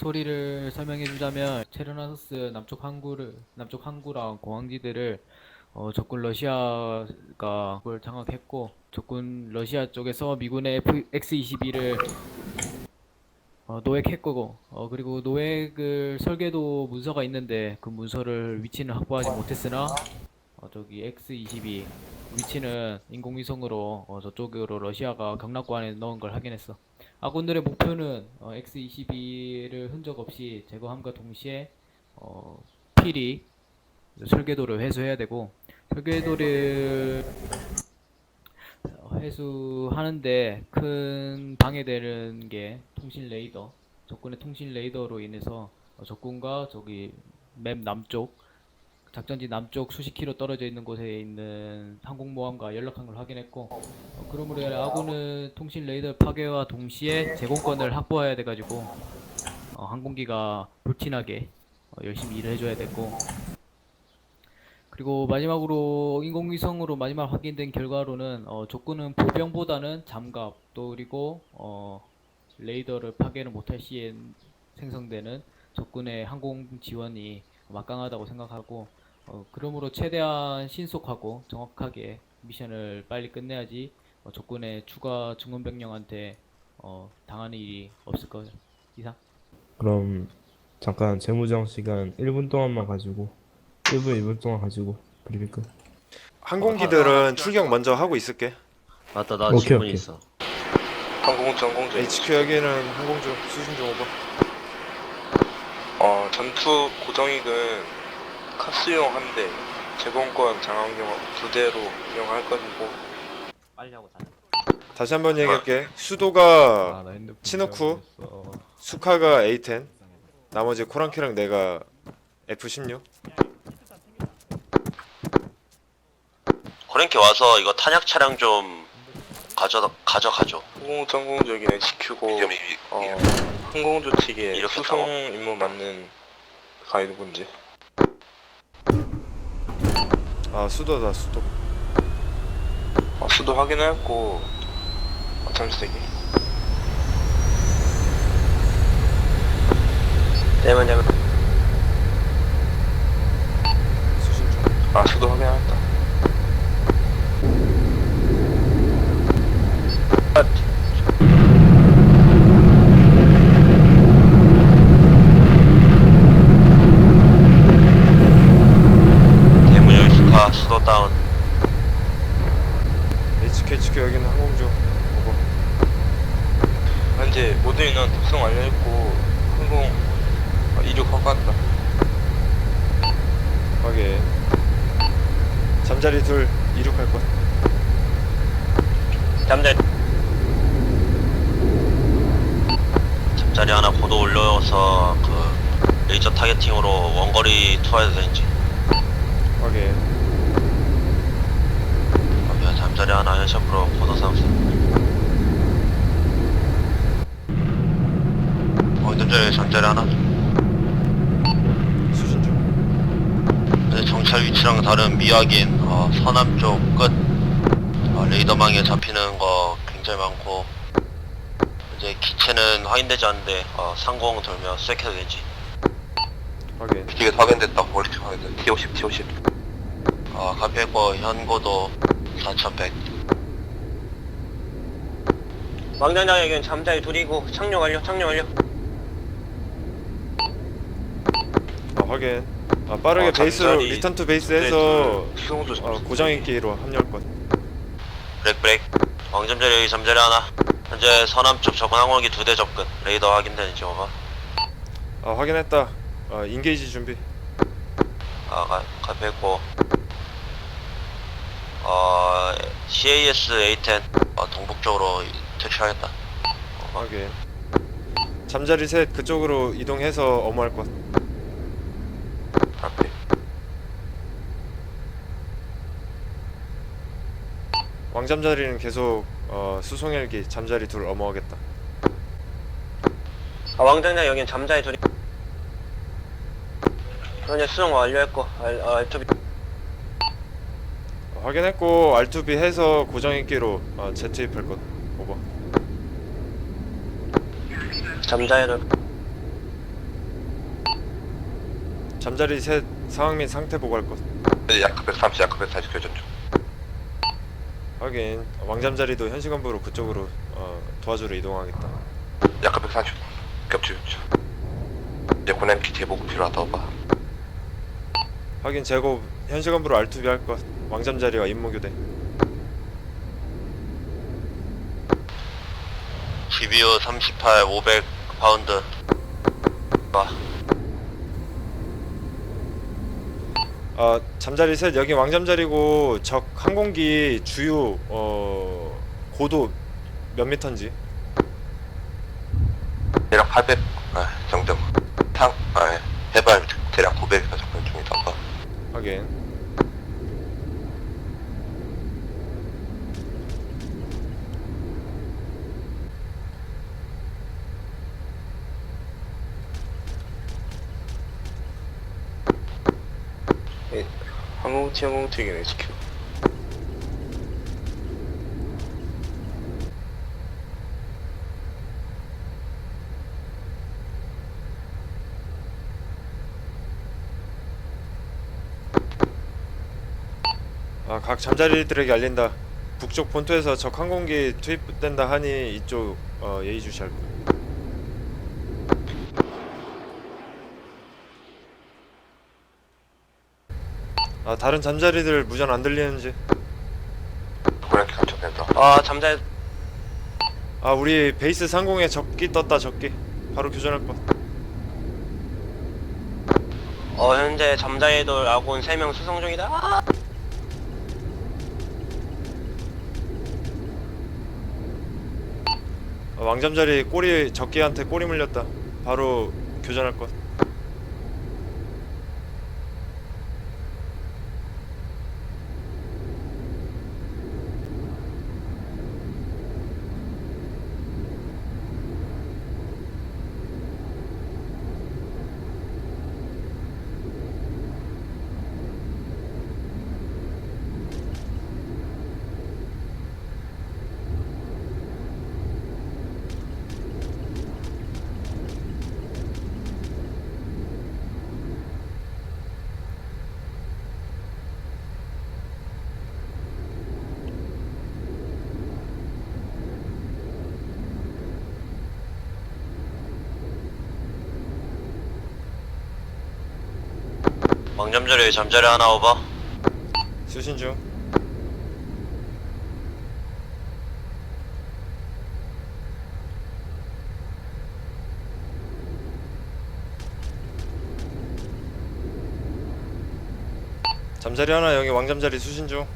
스토리를 설명해주자면 체르나소스 남쪽 항구를 남쪽 항구랑 공항지대를 어, 적군 러시아가 그걸 장악했고 적군 러시아 쪽에서 미군의 X-22를 어, 노획했고 어, 그리고 노획을 설계도 문서가 있는데 그 문서를 위치는 확보하지 못했으나 어, 저기 X-22 위치는 인공위성으로 어, 저쪽으로 러시아가 경락관에 넣은 걸 확인했어. 아군들의 목표는 어, X22를 흔적 없이 제거함과 동시에 어, 필히 설계도를 회수해야 되고 설계도를 회수하는데 큰 방해되는 게 통신 레이더 적군의 통신 레이더로 인해서 어, 적군과 저기 맵 남쪽 작전지 남쪽 수십 킬로 떨어져 있는 곳에 있는 항공모함과 연락한 걸 확인했고 어, 그러므로 야구는 통신 레이더 파괴와 동시에 제공권을 확보해야 돼가지고 어, 항공기가 불티나게 어, 열심히 일을 해줘야 됐고 그리고 마지막으로 인공위성으로 마지막 확인된 결과로는 어, 조건은 보병보다는 잠각 또 그리고 어, 레이더를 파괴를 못할 시에 생성되는 적군의 항공 지원이 막강하다고 생각하고 어, 그러므로 최대한 신속하고 정확하게 미션을 빨리 끝내야지 어, 적군의 추가 증원 병령한테 어, 당하는 일이 없을 거죠. 이상. 그럼 잠깐 재무장 시간 1분 동안만 가지고 1분 2분 동안 가지고 브리핑 끝. 항공기들은 아, 아, 아. 출격 먼저 하고 있을게. 맞다 나 오케이, 질문 오케이. 있어 항공 전공제 HQ 여기는 항공 중 수신 중 오버. 어 전투 고정익은 카스용 한 대, 제공권 장항용 두 대로 이용할 것이고 빨리 하고 자자. 다시 한 번 얘기할게. 수도가 치노쿠, 수카가 A10, 나머지 코랑키랑 내가 F16. 코랑키 와서 이거 탄약 차량 좀 가져 가져가죠. 항공전공적인 HQ고 이름 이 어, 항공조치계 이렇게 수송 임무 맞는 가이드군지 아 수도다 수도. 아 수도 어, 확인하였고 네, 아 잠시대기 내면 수신 중아 수도 확인했다. 개측교 여기는 항공조 보고 현재 모든 인원 특성 완료했고 항공 이륙 허가다. 확인 잠자리 둘 이륙할 것. 잠자리. 잠자리 하나 고도 올려서 그 레이저 타겟팅으로 원거리 투하해도 되는지. 확인 자리 하나 현샵으로 걷어서 운전자리 전자리 하나? 수신 중. 네, 정찰 위치랑 다른 미확인. 아, 어, 서남쪽 끝. 어, 레이더망에 잡히는 거 굉장히 많고. 이제 기체는 확인되지 않는데 어, 아, 상공 돌며 쐐켜도 되지. 확인. 기계 확인됐다. 머리팀 확인됐다. T50 T50 아 카피했고 현고도 4,100. 망자장에겐 잠자리 둘이고 착륙 완료 착륙 완료 어, 확인. 아, 빠르게 어, 아, 베이스로 잠자리 리턴 투 베이스 해서 수동도 고정 인기로 합류할 것. 브렉 브렉 왕잠자리 여기 잠자리 하나 현재 서남쪽 적군 항공기 두 대 접근 레이더 확인되는지 오버 아, 확인했다. 아, 인게이지 준비. 아가 가했고 어, CAS A10 어, 동북쪽으로 퇴출하겠다. 하게 잠자리 셋 그쪽으로 이동해서 엄호할 것 같- 앞에. 왕잠자리는 계속 어, 수송헬기 잠자리 둘 엄호하겠다 아, 왕장장 여긴 잠자리 둘이. 현재 수송 완료했고, 알, 어, 알투비. 확인했고 R2B 해서 고정인기로 어, Z 입할 것 오버 잠자해를 잠자리 셋 상황 및 상태 보고할 것. 약급 130, 약급 140 교전 중. 확인. 왕잠자리도 현시간부로 그쪽으로 어, 도와주러 이동하겠다. 약급 140 겹치 겹치 이제 고난키 제보고 필요하다 오바 확인. 제고 현시간부로 R2B 할것. 왕잠자리와 임무교대. GBU 38 500 파운드 아, 아 잠자리 셋 여기 왕잠자리고 적 항공기 주유 어 고도 몇 미터인지. 대략 800 아, 정도. 탕, 아, 예. 해발 대략 900에서 접근 중이다 봐. 확인. 항공티 항공티긴 HQ. 아 각 잠자리들에게 알린다. 북쪽 본토에서 적 항공기 투입된다 하니 이쪽 어, 예의주시할 것. 아 다른 잠자리들 무전 안 들리는지. 고난키 감청된다. 아 잠자리 아 우리 베이스 상공에 적기 떴다 적기. 바로 교전할 것. 어 현재 잠자리돌 아군 3명 수송 중이다 아! 아, 왕잠자리 꼬리 적기한테 꼬리 물렸다. 바로 교전할 것. 왕잠자리 잠자리 하나 오버 수신 중. 잠자리 하나 여기 왕잠자리 수신 중.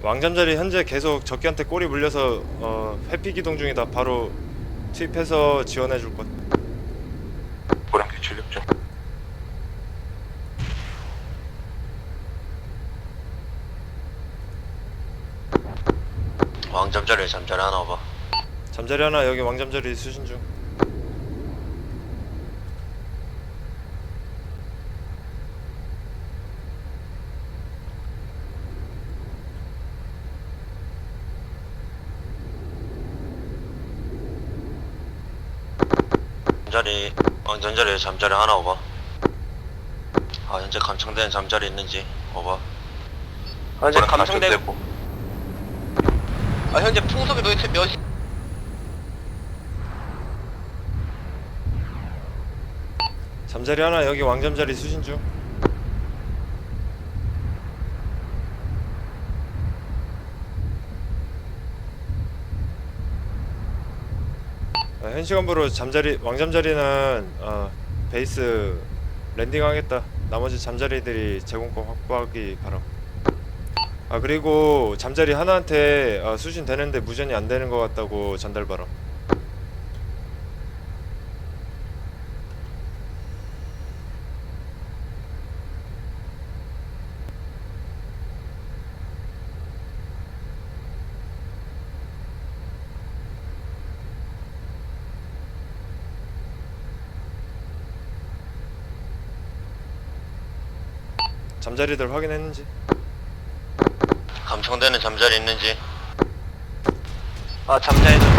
왕잠자리 현재 계속 적기한테 꼬리 물려서 어, 회피 기동 중이다. 바로 투입해서 지원해 줄 것. 고난키 출력 중. 왕잠자리 잠자리 하나 오버 잠자리 하나 여기 왕잠자리 수신 중. 잠자리 왕잠자리 잠자리 하나 오버 아 현재 감청된 잠자리 있는지 오버 현재 감청된. 아 현재 풍속이 도대체 몇 잠자리 하나 여기 왕잠자리 수신 중. 아, 현 시간부로 잠자리 왕잠자리는 어, 베이스 랜딩하겠다. 나머지 잠자리들이 제공권 확보하기 바람. 아 그리고 잠자리 하나한테 어, 수신 되는데 무전이 안 되는 것 같다고 전달 바람. 잠자리들 확인했는지? 감청되는 잠자리 있는지. 아 잠자리들